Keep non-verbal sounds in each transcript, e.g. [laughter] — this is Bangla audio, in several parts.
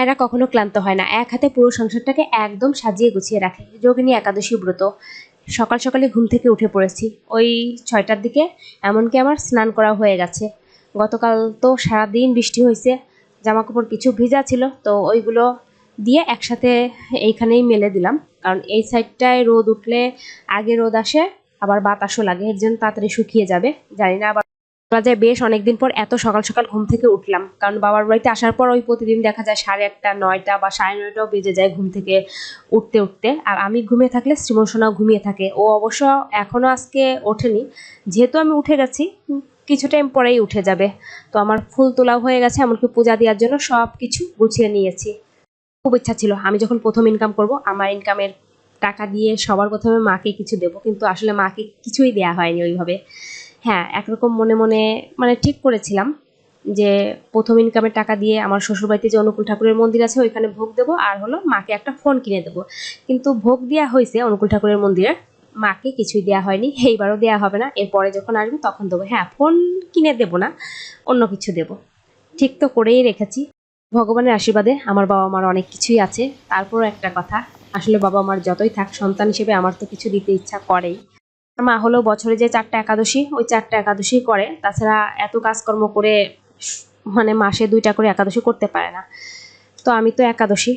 মায়েরা কখনো ক্লান্ত হয় না। এক হাতে পুরো সংসারটাকে একদম সাজিয়ে গুছিয়ে রাখে। যোগিনী একাদশী ব্রত। সকাল সকালে ঘুম থেকে উঠে পড়েছি। ওই ছয়টার দিকে এমনকি আমার স্নান করা হয়ে গেছে। গতকাল তো সারাদিন বৃষ্টি হয়েছে জামা কাপড় কিছু ভিজা ছিল, তো ওইগুলো দিয়ে একসাথে এইখানেই মেলে দিলাম। কারণ এই সাইডটায় রোদ উঠলে আগে রোদ আসে, আবার বাতাসও লাগে। এর জন্য তাড়াতাড়ি শুকিয়ে যাবে। জানি না আবার বলা যায় বেশ অনেকদিন পর এত সকাল সকাল ঘুম থেকে উঠলাম। কারণ বাবার বাড়িতে আসার পর ওই প্রতিদিন দেখা যায় সাড়ে আটটা নয়টা বা সাড়ে নয়টাও বেজে যায় ঘুম থেকে উঠতে উঠতে। আর আমি ঘুমিয়ে থাকলে শ্রীমন সোনাও ঘুমিয়ে থাকে। ও অবশ্য এখনও আজকে ওঠেনি। যেহেতু আমি উঠে গেছি, কিছু টাইম পরেই উঠে যাবে। তো আমার ফুল তোলাও হয়ে গেছে, এমনকি পূজা দেওয়ার জন্য সব কিছু গুছিয়ে নিয়েছি। খুব ইচ্ছা ছিল, আমি যখন প্রথম ইনকাম করব, আমার ইনকামের টাকা দিয়ে সবার প্রথমে মাকে কিছু দেবো। কিন্তু আসলে মাকে কিছুই দেয়া হয়নি ওইভাবে। হ্যাঁ একরকম মনে মনে মানে ঠিক করেছিলাম যে প্রথম ইনকামের টাকা দিয়ে আমার শ্বশুরবাড়িতে যে অনুকূল ঠাকুরের মন্দির আছে, ওইখানে ভোগ দেবো আর হলো মাকে একটা ফোন কিনে দেবো। কিন্তু ভোগ দেওয়া হয়েছে অনুকূল ঠাকুরের মন্দিরে মাকে কিছুই দেওয়া হয়নি, এইবারও দেওয়া হবে না, এরপরে যখন আসবে তখন দেবো। হ্যাঁ ফোন কিনে দেবো না, অন্য কিছু দেবো। ঠিক তো করেই রেখেছি। ভগবানের আশীর্বাদে আমার বাবা মার অনেক কিছুই আছে। তারপরও একটা কথা, আসলে বাবা মার যতই থাক, সন্তান হিসেবে আমার তো কিছু দিতে ইচ্ছা করেই। মা হলো বছরে যে চারটা একাদশী, ওই চারটা একাদশী করে। তাছাড়া এত কাজকর্ম করে মানে মাসে দুইটা করে একাদশী করতে পারে না। তো আমি তো একাদশী।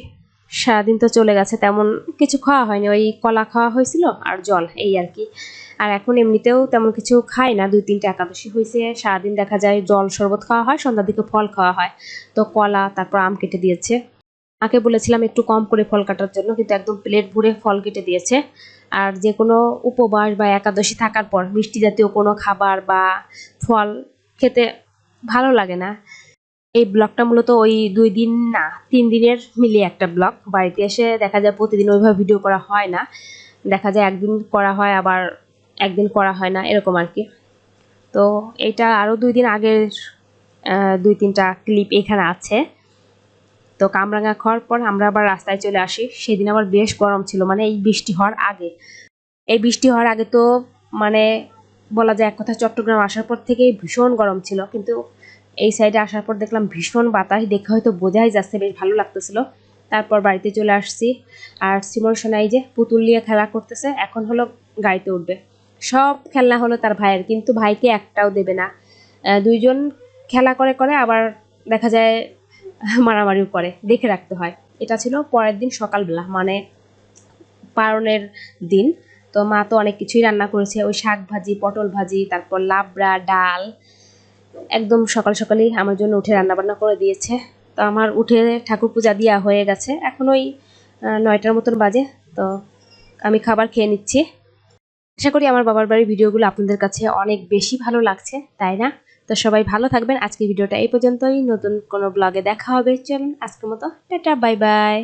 সারাদিন তো চলে গেছে, তেমন কিছু খাওয়া হয়নি। ওই কলা খাওয়া হয়েছিল আর জল, এই আর কি। আর এখন এমনিতেও তেমন কিছু খাই না। দুই তিনটা একাদশী হয়েছে। সারাদিন দেখা যায় জল শরবত খাওয়া হয়, সন্ধ্যার দিকে ফল খাওয়া হয়। তো কলা, তারপর আম কেটে দিয়েছে। মাকে বলেছিলাম একটু কম করে ফল কাটার জন্য, কিন্তু একদম প্লেট ভরে ফল কেটে দিয়েছে। আর যে কোনো উপবাস বা একাদশী থাকার পর মিষ্টি জাতীয় কোনো খাবার বা ফল খেতে ভালো লাগে না। এই ব্লগটা মূলত ওই দুই দিন না, তিন দিনের মিলিয়ে একটা ব্লগ। বাড়িতে এসে দেখা যায় প্রতিদিন ওইভাবে ভিডিও করা হয় না। দেখা যায় একদিন করা হয়, আবার একদিন করা হয় না, এরকম আর কি। তো এটা আরও দুই দিন আগের দুই তিনটা ক্লিপ এখানে আছে। তো কামরাঙা খাওয়ার পর আমরা আবার রাস্তায় চলে আসি। সেদিন আবার বেশ গরম ছিল মানে এই বৃষ্টি হওয়ার আগে। এই বৃষ্টি হওয়ার আগে তো মানে বলা যায় এক কথা চট্টগ্রাম আসার পর থেকেই ভীষণ গরম ছিল। কিন্তু এই সাইডে আসার পর দেখলাম ভীষণ বাতাস, দেখে হয়তো বোঝাই যাচ্ছে, বেশ ভালো লাগতেছিল। তারপর বাড়িতে চলে আসছি। আর সিমর সোনাই যে পুতুল নিয়ে খেলা করতেছে, এখন হলো গাড়িতে উঠবে। সব খেলনা হলো তার ভাইয়ের, কিন্তু ভাইকে একটাও দেবে না। দুইজন খেলা করে করে আবার দেখা যায় [laughs] মারামারিও করে, দেখে রাখতে হয়। এটা ছিল পরের দিন সকালবেলা মানে পারণের দিন। তো মা তো অনেক কিছুই রান্না করেছে, ওই শাক ভাজি, পটল ভাজি, তারপর লাবড়া, ডাল। একদম সকাল সকালেই আমার জন্য উঠে রান্না বান্না করে দিয়েছে। তো আমার উঠে ঠাকুর পূজা দেওয়া হয়ে গেছে, এখন ওই নয়টার মতন বাজে। তো আমি খাবার খেয়ে নিচ্ছি। আশা করি আমার বাবার বাড়ির ভিডিওগুলো আপনাদের কাছে অনেক বেশি ভালো লাগছে, তাই না? তো সবাই ভালো থাকবেন। আজকের ভিডিওটা এই পর্যন্তই। নতুন কোনো ব্লগে দেখা হবে। চলুন, আজকের মতো টাটা বাই বাই